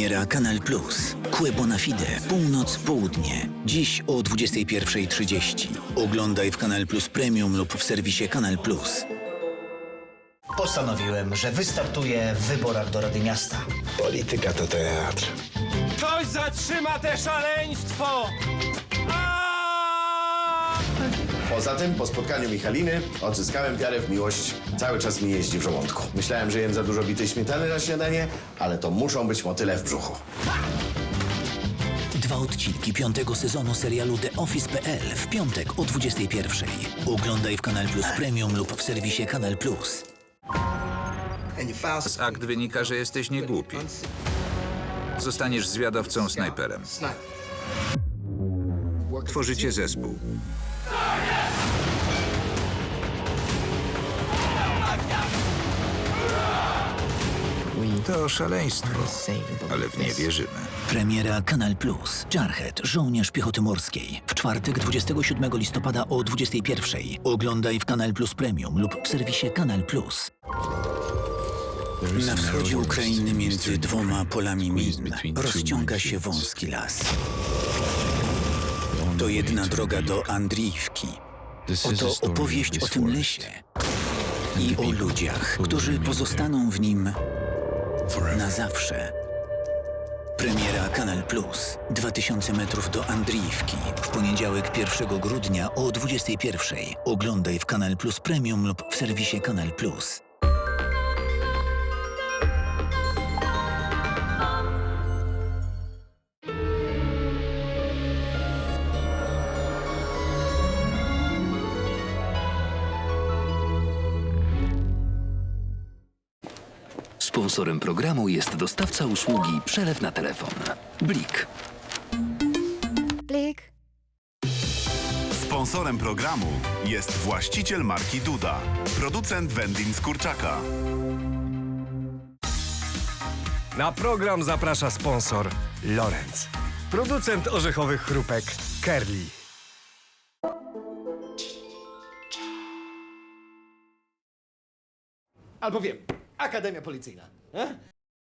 Premiera Kanal Plus. Kue bona fide. Północ, południe. Dziś o 21.30. Oglądaj w Kanal Plus Premium lub w serwisie Kanal Plus. Postanowiłem, że wystartuję w wyborach do Rady Miasta. Polityka to teatr. Ktoś zatrzyma te szaleństwo! Poza tym, po spotkaniu Michaliny, odzyskałem wiarę w miłość. Cały czas mi jeździ w żołądku. Myślałem, że jem za dużo bitej śmietany na śniadanie, ale to muszą być motyle w brzuchu. Dwa odcinki piątego sezonu serialu The Office.pl w piątek o 21.00. Oglądaj w Kanal Plus Premium lub w serwisie Kanal Plus. Z akt wynika, że jesteś niegłupi. Zostaniesz zwiadowcą snajperem. Tworzycie zespół. To szaleństwo, ale w nie wierzymy. Premiera Kanal Plus. Jarhead, żołnierz piechoty morskiej. W czwartek 27 listopada o 21.00. Oglądaj w Kanal Plus Premium lub w serwisie Kanal Plus. Na wschodzie Ukrainy między dwoma polami min rozciąga się wąski las. To jedna droga do Andriiwki. Oto opowieść o tym lesie i o ludziach, którzy pozostaną w nim na zawsze. Premiera Kanal Plus. 2000 metrów do Andriiwki. W poniedziałek 1 grudnia o 21.00. Oglądaj w Kanal Plus Premium lub w serwisie Kanal Plus. Sponsorem programu jest dostawca usługi przelew na telefon. Blik. Blik. Sponsorem programu jest właściciel marki Duda, producent wędlin z kurczaka. Na program zaprasza sponsor Lorenz. Producent orzechowych chrupek Kerli. Albo wiem, Akademia Policyjna. E?